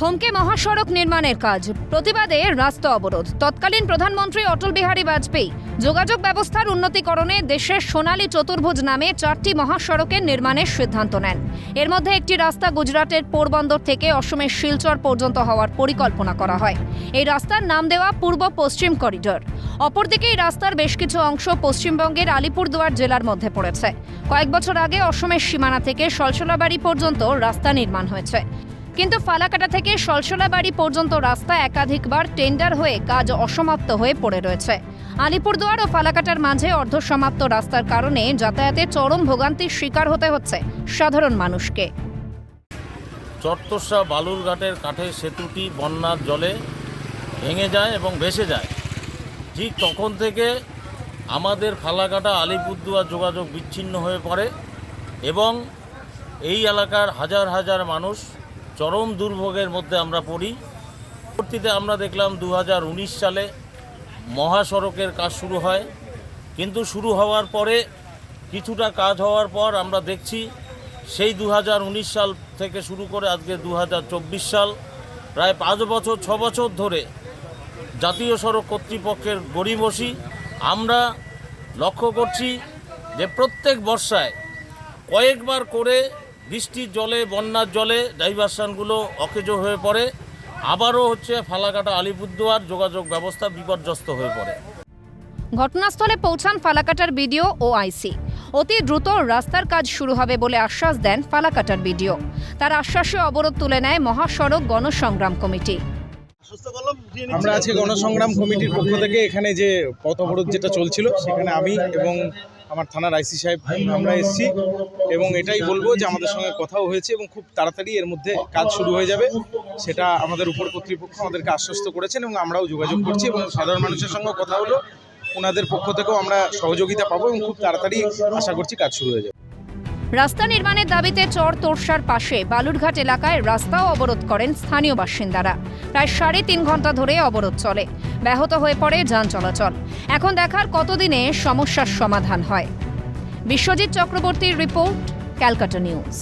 থমকে মহাসড়ক নির্মাণের কাজ। প্রতিবাদে রাস্তা অবরোধ। তৎকালীন প্রধানমন্ত্রী অটল বিহারী বাজপেয়ী যোগাযোগ ব্যবস্থার উন্নতিকরণে দেশের সোনালী চতুর্ভুজ নামে চারটি মহাসড়কের নির্মাণের সিদ্ধান্ত নেন। এর মধ্যে একটি রাস্তা গুজরাটের পোরবন্দর থেকে অসমের শিলচর পর্যন্ত হওয়ার পরিকল্পনা করা হয়। এই রাস্তার নাম দেওয়া পূর্ব পশ্চিম করিডোর। অপরদিকে এই রাস্তার বেশ কিছু অংশ পশ্চিমবঙ্গের আলিপুরদুয়ার জেলার মধ্যে পড়েছে। কয়েক বছর আগে অসমের সীমানা থেকে সলসলাবাড়ি পর্যন্ত রাস্তা নির্মাণ হয়েছে। কিন্তু ফালাকাটা থেকে সলসলাবাড়ি পর্যন্ত রাস্তা একাধিকবার টেন্ডার হয়ে কাজ অসমাপ্ত হয়ে পড়ে রয়েছে। আলিপুরদুয়ার ও ফালাকাটার মাঝে অর্ধসমাপ্ত রাস্তার কারণে যাতায়াতে চরম ভোগান্তির শিকার হতে হচ্ছে সাধারণ মানুষকে। চট্টসা বালুরঘাটের কাঠের সেতুটি বন্যার জলে ভেঙে যায় এবং ভেসে যায়। ঠিক তখন থেকে আমাদের ফালাকাটা আলিপুরদুয়ার যোগাযোগ বিচ্ছিন্ন হয়ে পড়ে এবং এই এলাকার হাজার হাজার মানুষ চরম দুর্ভোগের মধ্যে আমরা পড়ি। পরবর্তীতে আমরা দেখলাম দু হাজার উনিশ সালে মহাসড়কের কাজ শুরু হয়। কিন্তু শুরু হওয়ার পরে কিছুটা কাজ হওয়ার পর আমরা দেখছি সেই দু হাজার উনিশ সাল থেকে শুরু করে আজকে দু হাজার চব্বিশ সাল, প্রায় পাঁচ বছর, ছ বছর ধরে জাতীয় সড়ক কর্তৃপক্ষের গড়িমসি। আমরা লক্ষ্য করছি যে প্রত্যেক বর্ষায় কয়েকবার করে বৃষ্টির জলে, বন্যার জলে ডাইভারশনগুলো অকেজো হয়ে পড়ে। আবারও হচ্ছে ফালাকাটা আলিপুরদুয়ার যোগাযোগ ব্যবস্থা বিপর্যস্ত হয়ে পড়ে। ঘটনাস্থলে পৌঁছান ফালাকাটার বিডিও ও আইসি। অতি দ্রুত রাস্তার কাজ শুরু হবে বলে আশ্বাস দেন ফালাকাটার বিডিও। তার আশ্বাসে অবরোধ তুলে নেয় মহাসড়ক গণসংগ্রাম কমিটি। আমরা আজকে গণসংগ্রাম কমিটির পক্ষ থেকে এখানে যে পথ অবরোধ যেটা চলছিল, সেখানে আমি এবং আমার থানার আইসি সাহেব আমরা এসেছি এবং এটাই বলব যে আমাদের সঙ্গে কথাও হয়েছে এবং খুব তাড়াতাড়ি এর মধ্যে কাজ শুরু হয়ে যাবে। সেটা আমাদের উপর কর্তৃপক্ষ আমাদেরকে আশ্বস্ত করেছেন এবং আমরাও যোগাযোগ করছি এবং সাধারণ মানুষের সঙ্গে কথা হলো। ওনাদের পক্ষ থেকেও আমরা সহযোগিতা পাবো এবং খুব তাড়াতাড়ি আশা করছি কাজ শুরু হয়ে যাবে। রাস্তা নির্মাণের দাবিতে চর তোরসার পাশে বালুরঘাট এলাকায় রাস্তাও অবরোধ করেন স্থানীয় বাসিন্দারা। প্রায় সাড়ে তিন ঘণ্টা ধরে অবরোধ চলে। ব্যাহত হয়ে পড়ে যান চলাচল। এখন দেখার কতদিনে সমস্যার সমাধান হয়। বিশ্বজিৎ চক্রবর্তীর রিপোর্ট, ক্যালকাটা নিউজ।